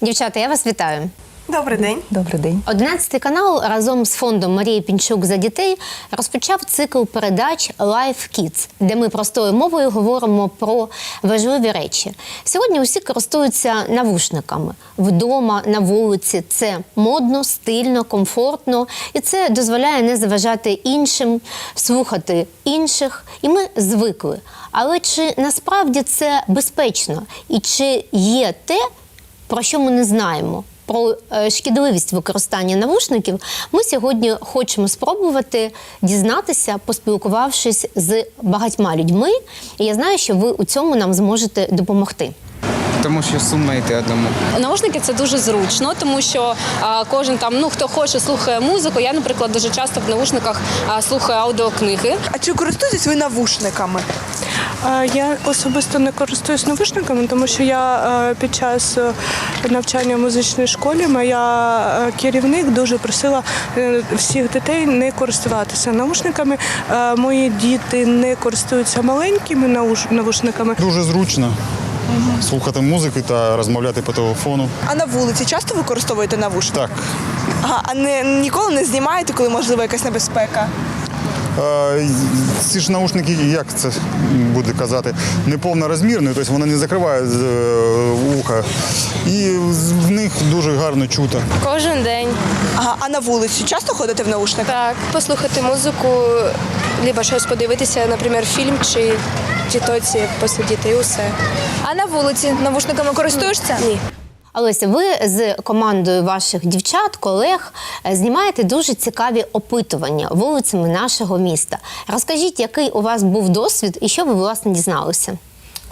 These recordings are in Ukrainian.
Дівчата, я вас вітаю. Добрий день. Добрий день. 11 канал разом з фондом Марії Пінчук за дітей розпочав цикл передач Life Kids, де ми простою мовою говоримо про важливі речі. Сьогодні усі користуються навушниками вдома, на вулиці. Це модно, стильно, комфортно, і це дозволяє не заважати іншим, слухати інших. І ми звикли. Але чи насправді це безпечно? І чи є те, про що ми не знаємо? Про е, шкідливість використання навушників ми сьогодні хочемо спробувати дізнатися, поспілкувавшись з багатьма людьми. І я знаю, що ви у цьому нам зможете допомогти. Тому що сумуєте одному. Наушники це дуже зручно, тому що а, кожен там, ну хто хоче, слухає музику. Я, наприклад, дуже часто в навушниках а, слухаю аудіокниги. А чи користуєтесь ви навушниками? Я особисто не користуюсь навушниками, тому що я під час е, навчання в музичній школі моя е, керівник дуже просила е, всіх дітей не користуватися навушниками. Е, Мої діти не користуються маленькими навушниками. Дуже зручно слухати музику та розмовляти по телефону. А на вулиці часто використовуєте навушники? Так. Ага, а не ніколи не знімаєте, коли можливо якась небезпека? Е, Ці ж наушники, як це буде казати, неповнорозмірні, тобто вони не закривають е, вуха. І в них дуже гарно чути. Кожен день Ага, а на вулиці часто ходите в наушниках? так послухати музику, либо щось подивитися, наприклад, фільм чи тітоці посидіти і усе. А на вулиці навушниками користуєшся? Ні. Олеся, ви з командою ваших дівчат, колег е, знімаєте дуже цікаві опитування вулицями нашого міста. Розкажіть, який у вас був досвід і що ви власне дізналися?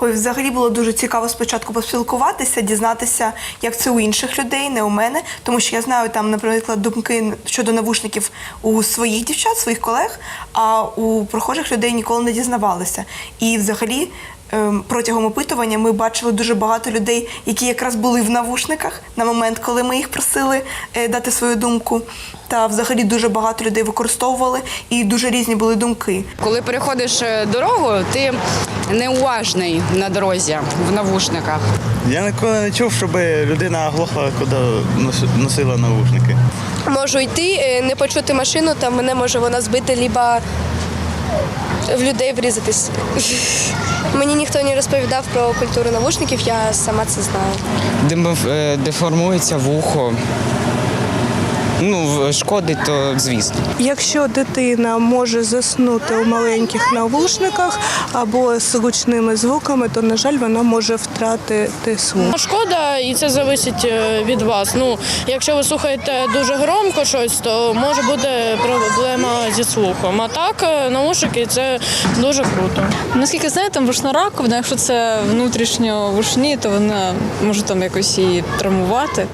Ой, взагалі було дуже цікаво спочатку поспілкуватися, дізнатися, як це у інших людей, не у мене. Тому що я знаю там, наприклад, думки щодо навушників у своїх дівчат, своїх колег, а у прохожих людей ніколи не дізнавалися. І взагалі. Ем, Протягом опитування ми бачили дуже багато людей, які якраз були в навушниках на момент, коли ми їх просили е, дати свою думку. Та взагалі дуже багато людей використовували і дуже різні були думки. Коли переходиш е, дорогу, ти неуважний на дорозі в навушниках. Я ніколи не чув, щоб людина оглохла, коли нос- носила навушники. Можу йти, е, не почути машину, та мене може вона збити, либо в людей врізатись. Мені ніхто не розповідав про культуру навушників, я сама це знаю. Де, е, деформується вухо. Ну, шкодить, то звісно. Якщо дитина може заснути у маленьких навушниках або з гучними звуками, то на жаль вона може втратити слух. Шкода, і це залежить е, від вас. Ну, якщо ви слухаєте дуже громко щось, то може бути проблема зі слухом. А так, е, наушники це дуже круто. Наскільки знаю, там вушна раковина, якщо це внутрішньо вушні, то вона може там якось її травмувати.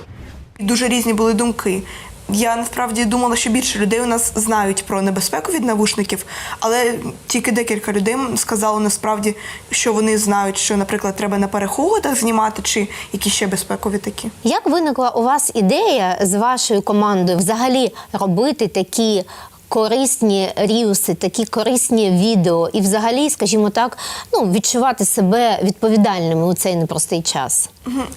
Дуже різні були думки. Я насправді думала, що більше людей у нас знають про небезпеку від навушників, але тільки декілька людей сказали насправді, що вони знають, що, наприклад, треба на переходах знімати, чи які ще безпекові такі. Як виникла у вас ідея з вашою командою взагалі робити такі корисні ріуси, такі корисні відео, і взагалі, скажімо так, ну відчувати себе відповідальними у цей непростий час?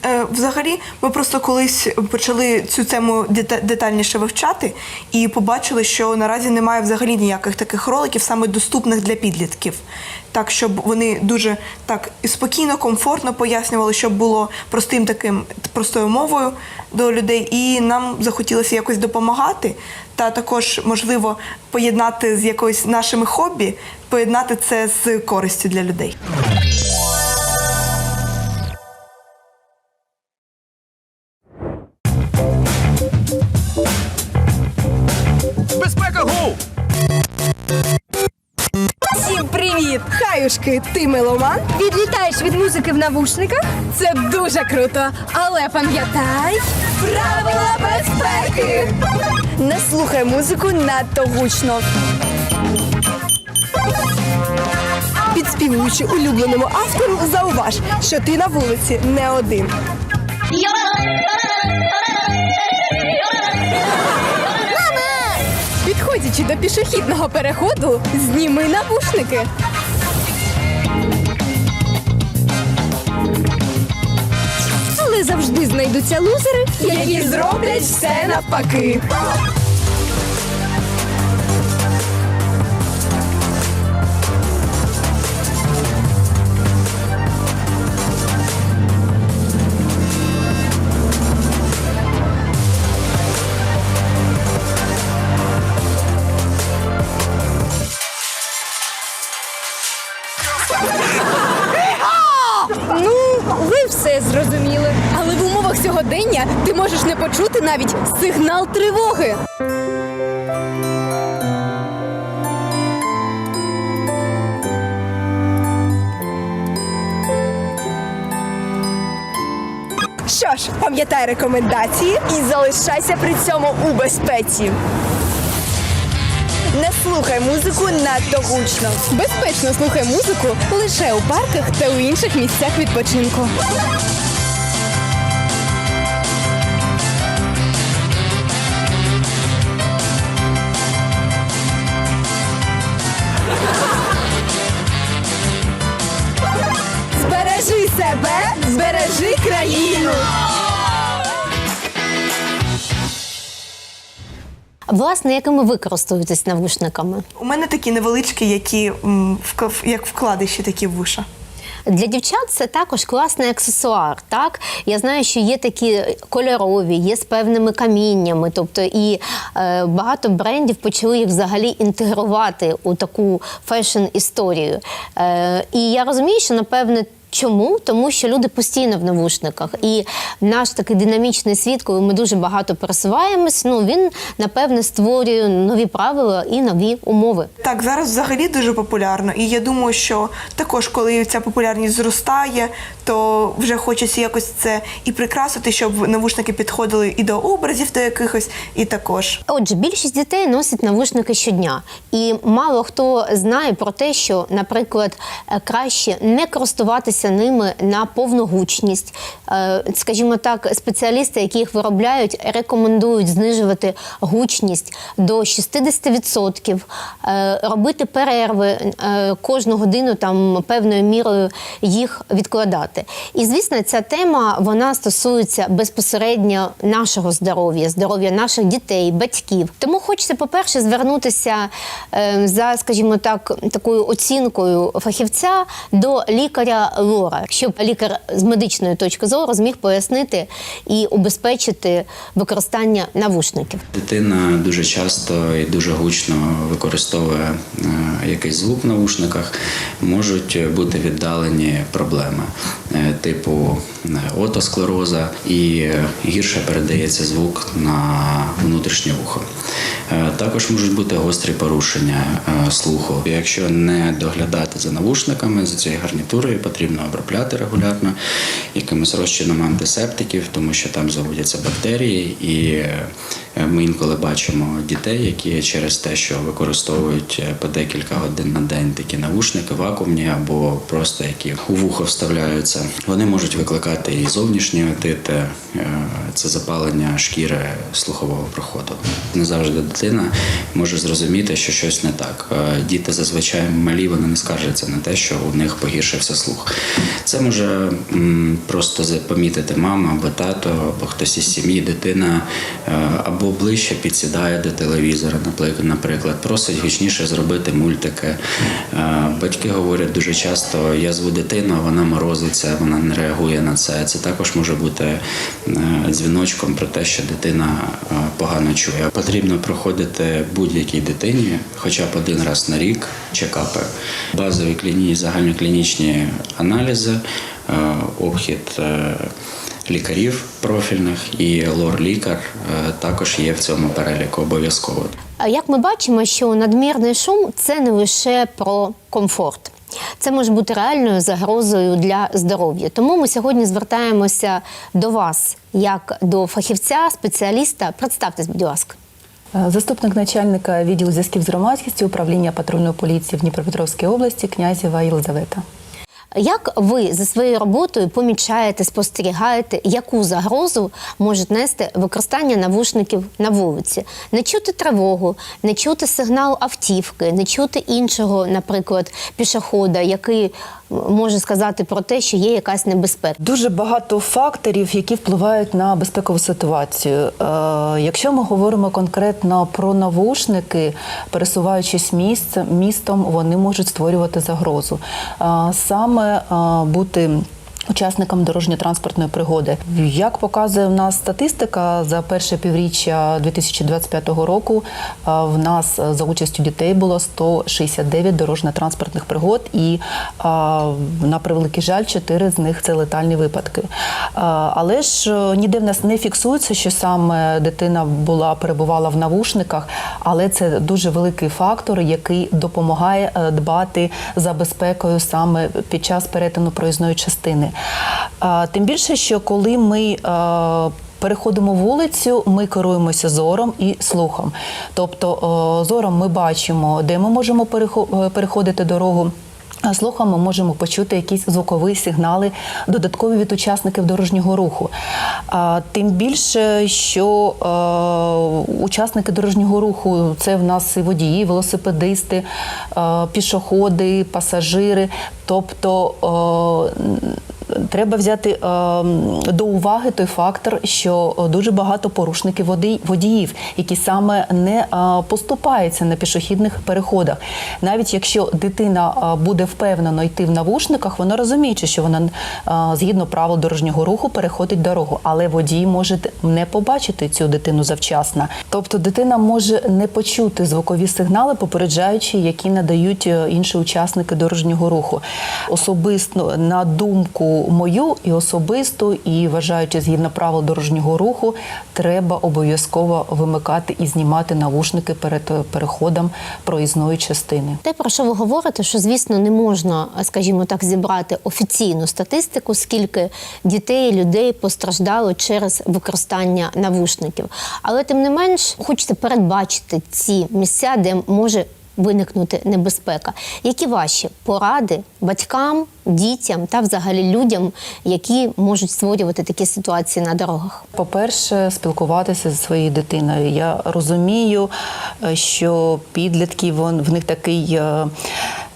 Е, Взагалі, ми просто колись почали цю тему дета- детальніше вивчати і побачили, що наразі немає взагалі ніяких таких роликів, саме доступних для підлітків. Так, щоб вони дуже так і спокійно, комфортно пояснювали, щоб було простим таким простою мовою до людей. І нам захотілося якось допомагати, та також можливо поєднати з якоюсь нашими хобі, поєднати це з користю для людей. Хаюшки, ти меломан? Відлітаєш від музики в навушниках? Це дуже круто. Але пам'ятай правила безпеки. Не слухай музику надто гучно. Підспівуючи улюбленому автору, зауваж, що ти на вулиці не один. Підходячи до пішохідного переходу, зніми навушники. Завжди знайдуться лузери, які зроблять все навпаки. Почути навіть сигнал тривоги. Що ж, пам'ятай рекомендації і залишайся при цьому у безпеці. Не слухай музику надто гучно. Безпечно слухай музику лише у парках та у інших місцях відпочинку. Збережи країну. Власне, якими ви користуєтесь навушниками? У мене такі невеличкі, які м, вк- як вкладиші такі в вуша. Для дівчат це також класний аксесуар. Так я знаю, що є такі кольорові, є з певними каміннями. Тобто, і е, багато брендів почали їх взагалі інтегрувати у таку фешн-історію. Е, і я розумію, що напевне. Чому? Тому що люди постійно в навушниках, і наш такий динамічний світ, коли ми дуже багато пересуваємось, ну він напевне створює нові правила і нові умови. Так, зараз взагалі дуже популярно, і я думаю, що також, коли ця популярність зростає, то вже хочеться якось це і прикрасити, щоб навушники підходили і до образів до якихось, і також. Отже, більшість дітей носять навушники щодня, і мало хто знає про те, що, наприклад, е, краще не користуватися ними на повну гучність. Е, Скажімо так, спеціалісти, які їх виробляють, рекомендують знижувати гучність до 60%, е, робити перерви е, кожну годину там певною мірою їх відкладати. І звісно, ця тема вона стосується безпосередньо нашого здоров'я, здоров'я наших дітей, батьків. Тому хочеться, по-перше, звернутися за, скажімо так, такою оцінкою фахівця до лікаря лора, щоб лікар з медичної точки зору зміг пояснити і убезпечити використання навушників. Дитина дуже часто і дуже гучно використовує е, якийсь звук в навушниках, можуть бути віддалені проблеми е, типу е, отосклероза і гірше передається звук на внутрішнє вухо. Також можуть бути гострі порушення слуху. Якщо не доглядати за навушниками, за цією гарнітурою потрібно обробляти регулярно якимось розчином антисептиків, тому що там заводяться бактерії, і е, ми інколи бачимо дітей, які через те, що використовують е, по декілька годин на день такі навушники, вакуумні або просто які у вухо вставляються, вони можуть викликати і зовнішні отити, е, це запалення шкіри слухового проходу. Не завжди дитина може зрозуміти, що щось не так. Діти зазвичай малі, вони не скаржаться на те, що у них погіршився слух. Це може просто помітити мама або тато, або хтось із сім'ї, дитина е, або ближче підсідає до телевізора, наприклад, просить гучніше зробити мультики. Е, Батьки говорять дуже часто: я зву дитину, а вона морозиться, вона не реагує на це. Це також може бути е, дзвіночком про те, що дитина погано чує. Потрібно проходити будь-якій дитині, хоча б один раз на рік, чекапи, базові кліні, загальноклінічні аналізи, е, обхід. е, Лікарів профільних і лор-лікар е, також є в цьому переліку обов'язково. Як ми бачимо, що надмірний шум це не лише про комфорт. Це може бути реальною загрозою для здоров'я. Тому ми сьогодні звертаємося до вас як до фахівця, спеціаліста. Представтесь, будь ласка. Заступник начальника відділу зв'язків з громадськістю управління патрульної поліції в Дніпропетровській області князєва Єлизавета. Як ви за своєю роботою помічаєте, спостерігаєте, яку загрозу можуть нести використання навушників на вулиці? Не чути тривогу, не чути сигнал автівки, не чути іншого, наприклад, пішохода, який може сказати про те, що є якась небезпека? Дуже багато факторів, які впливають на безпекову ситуацію. Е, якщо ми говоримо конкретно про навушники, пересуваючись місцем, містом, вони можуть створювати загрозу. Е, саме е, бути Учасникам дорожньо-транспортної пригоди, як показує в нас статистика за перше півріччя 2025 року, е, в нас е, за участю дітей було 169 дорожньо-транспортних пригод, і е, на превеликий жаль, 4 з них це летальні випадки. Але ж ніде в нас не фіксується, що саме дитина була перебувала в навушниках, але це дуже великий фактор, який допомагає дбати за безпекою саме під час перетину проїзної частини. А, Тим більше, що коли ми е, Переходимо вулицю, ми керуємося зором і слухом. Тобто е, зором ми бачимо, де ми можемо е, переходити дорогу. Слухом ми можемо почути якісь звукові сигнали, додаткові від учасників дорожнього руху. Тим більше, що е, учасники дорожнього руху це в нас і водії, велосипедисти, е, пішоходи, пасажири. Тобто е, Треба взяти е, до уваги той фактор, що дуже багато порушників водіїв, які саме не е, поступаються на пішохідних переходах. Навіть якщо дитина е, буде впевнено йти в навушниках, вона розуміючи, що вона е, згідно правил дорожнього руху переходить дорогу, але водій може не побачити цю дитину завчасно. Тобто дитина може не почути звукові сигнали, попереджаючи, які надають е, інші учасники дорожнього руху. Особисто на думку мою і особисто, і вважаючи згідно правил дорожнього руху, треба обов'язково вимикати і знімати навушники перед е, переходом проїзної частини. Те, про що ви говорите, що звісно не можна, скажімо так, зібрати офіційну статистику, скільки дітей, людей постраждало через використання навушників. Але тим не менш, хочеться передбачити ці місця, де може виникнути небезпека. Які ваші поради батькам, дітям та взагалі людям, які можуть створювати такі ситуації на дорогах? По-перше, спілкуватися зі своєю дитиною. Я розумію, е, що підлітки вон в них такий.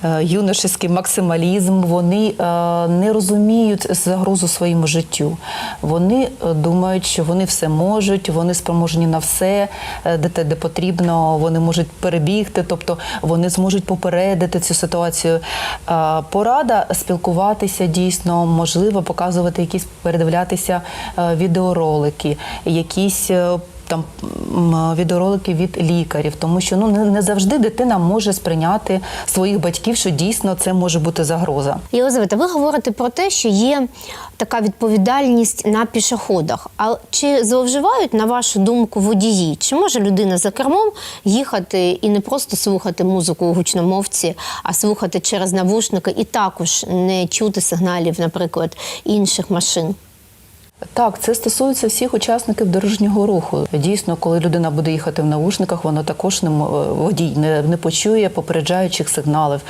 Е, Юношеський максималізм, вони е, не розуміють загрозу своєму життю. Вони е, думають, що вони все можуть, вони спроможні на все, де те, де потрібно, вони можуть перебігти, тобто вони зможуть попередити цю ситуацію. Порада спілкуватися дійсно, можливо, показувати якісь, передивлятися відеоролики, якісь. Там відеоролики від лікарів, тому що ну не завжди дитина може сприйняти своїх батьків, що дійсно це може бути загроза. Єлизавета, ви говорите про те, що є така відповідальність на пішоходах. А чи зловживають, на вашу думку, водії? Чи може людина за кермом їхати і не просто слухати музику у гучномовці, а слухати через навушники і також не чути сигналів, наприклад, інших машин? Так, це стосується всіх учасників дорожнього руху. Дійсно, коли людина буде їхати в наушниках, вона також не мо- водій не, не почує попереджаючих сигналів.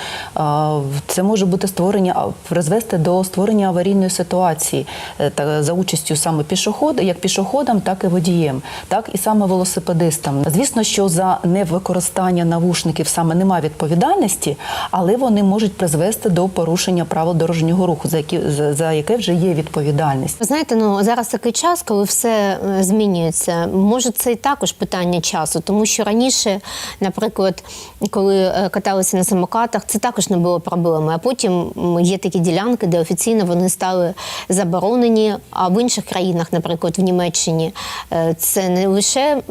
Це може бути створення призвести до створення аварійної ситуації е, та за участю саме пішохода, як пішоходам, так і водієм, так і саме велосипедистам. Звісно, що за невикористання навушників саме немає відповідальності, але вони можуть призвести до порушення правил дорожнього руху, за які за, за яке вже є відповідальність. Знаєте, ну зараз такий час, коли все е, змінюється. Може, це і також питання часу, тому що раніше, наприклад, коли е, каталися на самокатах, це також не було проблеми. А потім є такі ділянки, де офіційно вони стали заборонені. А в інших країнах, наприклад, в Німеччині, е, це не лише,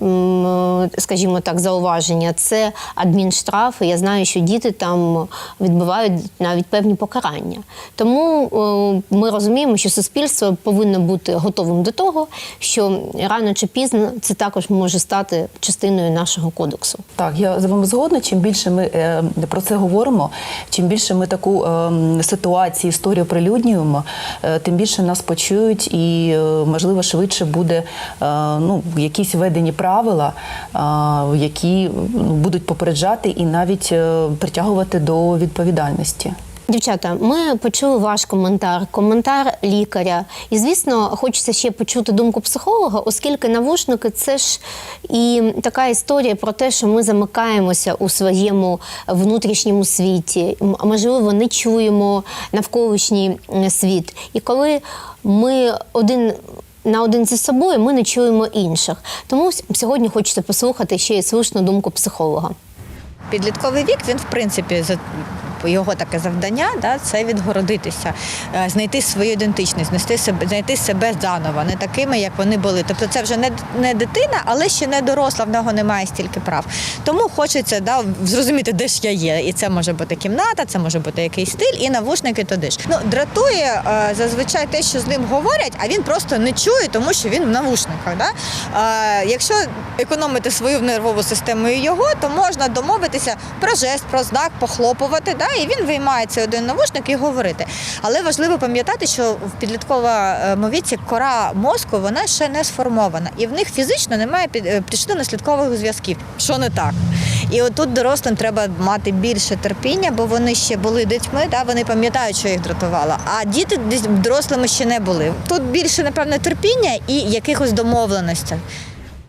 скажімо так, зауваження, це адмінштрафи. Я знаю, що діти там відбувають навіть певні покарання. Тому ми розуміємо, що суспільство повинно бути готовим до того, що рано чи пізно це також може стати частиною нашого кодексу. Так, я з вами згодна. Чим більше ми е, про це говоримо, чим більше ми таку е, ситуацію, історію прилюднюємо, е, тим більше нас почують і, можливо, швидше буде ну, якісь введені правила, які будуть попереджати і навіть притягувати до відповідальності. Дівчата, ми почули ваш коментар, коментар лікаря. І звісно, хочеться ще почути думку психолога, оскільки навушники це ж і така історія про те, що ми замикаємося у своєму внутрішньому світі. Можливо, не чуємо навколишній світ. І коли ми один. Наодинці з собою ми не чуємо інших. Тому сьогодні хочеться послухати ще й слушну думку психолога. Підлітковий вік він в принципі його таке завдання, да, це відгородитися, е, знайти свою ідентичність, знайти себе, знайти себе заново, не такими, як вони були. Тобто це вже не, не дитина, але ще не доросла, в нього немає стільки прав. Тому хочеться да, зрозуміти, де ж я є. І це може бути кімната, це може бути якийсь стиль, і навушники туди ж. Ну, дратує е, зазвичай те, що з ним говорять, а він просто не чує, тому що він в навушниках. Да? Е, якщо економити свою нервову систему і його, то можна домовитися про жест, про знак, похлопувати, да? і він виймає цей один навушник і говорити. Але важливо пам'ятати, що в підлітковому віці кора мозку вона ще не сформована, і в них фізично немає е, причинно-наслідкових зв'язків. Що не так? І отут дорослим треба мати більше терпіння, бо вони ще були дітьми, да? вони пам'ятають, що їх дратувало. А діти дорослими ще не були. Тут більше, напевно, терпіння і якихось домовленостей.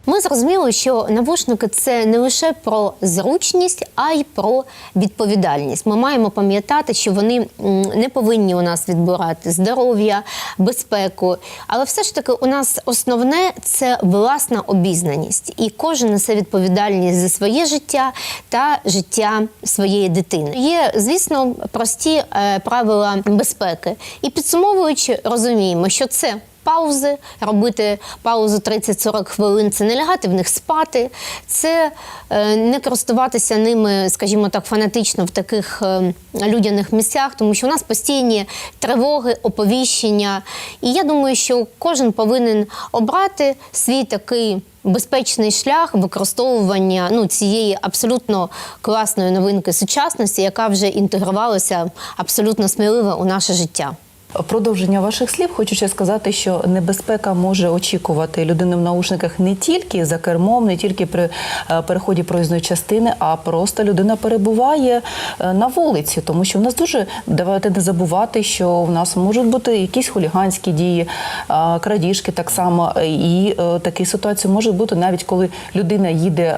Ми зрозуміли, що навушники це не лише про зручність, а й про відповідальність. Ми маємо пам'ятати, що вони не повинні у нас відбирати здоров'я, безпеку. Але все ж таки, у нас основне це власна обізнаність, і кожен несе відповідальність за своє життя та життя своєї дитини. Є, звісно, прості е, правила безпеки. І підсумовуючи, розуміємо, що це паузи, робити паузу 30-40 хвилин, це не лягати в них спати, це е, не користуватися ними, скажімо так, фанатично в таких е, людяних місцях, тому що у нас постійні тривоги, оповіщення. І я думаю, що кожен повинен обрати свій такий. Безпечний шлях використовування ну, цієї абсолютно класної новинки сучасності, яка вже інтегрувалася абсолютно сміливо у наше життя. Продовження ваших слів хочу ще сказати, що небезпека може очікувати людину в наушниках не тільки за кермом, не тільки при е, переході проїзної частини, а просто людина перебуває е, на вулиці, тому що в нас дуже давайте не забувати, що в нас можуть бути якісь хуліганські дії, е, крадіжки так само. І такі ситуації можуть бути навіть коли людина їде,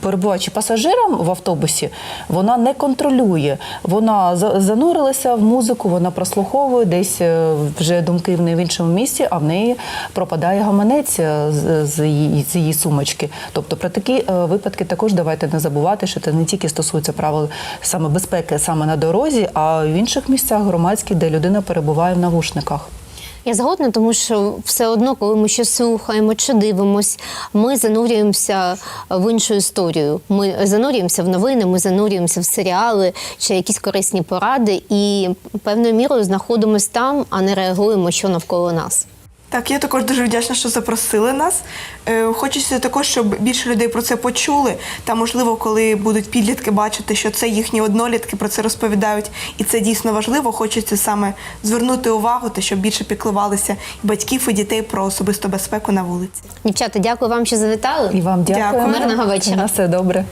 перебуваючи пасажиром в автобусі, вона не контролює. Вона за- занурилася в музику, вона прослуховує десь е, вже думки в неї в іншому місці, а в неї пропадає гаманець е, з, з, її, з її сумочки. Тобто про такі е, випадки також давайте не забувати, що це не тільки стосується правил саме безпеки саме на дорозі, а в інших місцях громадських, де людина перебуває в навушниках. Я згодна, тому що все одно, коли ми щось слухаємо чи дивимось, ми занурюємося в іншу історію. Ми занурюємося в новини, ми занурюємося в серіали чи якісь корисні поради, і певною мірою знаходимося там, а не реагуємо, що навколо нас. Так, я також дуже вдячна, що запросили нас. Е, Хочеться також, щоб більше людей про це почули. Та можливо, коли будуть підлітки бачити, що це їхні однолітки про це розповідають, і це дійсно важливо. Хочеться саме звернути увагу, та щоб більше піклувалися і батьків і дітей про особисту безпеку на вулиці. Дівчата, дякую вам, що завітали. І вам дякую. Дякую. Мирного вечора. На все добре.